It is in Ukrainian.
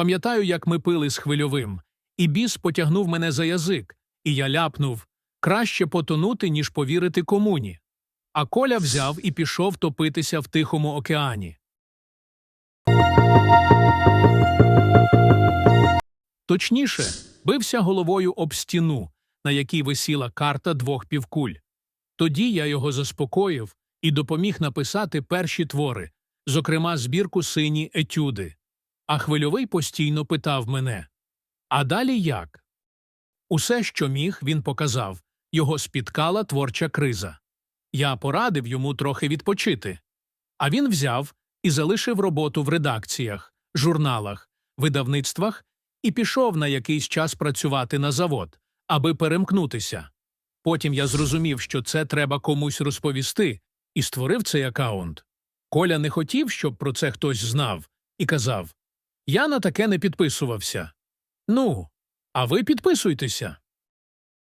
Пам'ятаю, як ми пили з хвильовим, і біс потягнув мене за язик, і я ляпнув краще потонути, ніж повірити комуні. А Коля взяв і пішов топитися в Тихому океані. Точніше, бився головою об стіну, на якій висіла карта двох півкуль. Тоді я його заспокоїв і допоміг написати перші твори, зокрема збірку сині етюди. А хвильовий постійно питав мене А далі як? Усе, що міг, він показав його спіткала творча криза. Я порадив йому трохи відпочити. А він взяв і залишив роботу в редакціях, журналах, видавництвах і пішов на якийсь час працювати на завод, аби перемкнутися. Потім я зрозумів, що це треба комусь розповісти, і створив цей акаунт. Коля не хотів, щоб про це хтось знав, і казав Я на таке не підписувався. Ну, а ви підписуйтеся.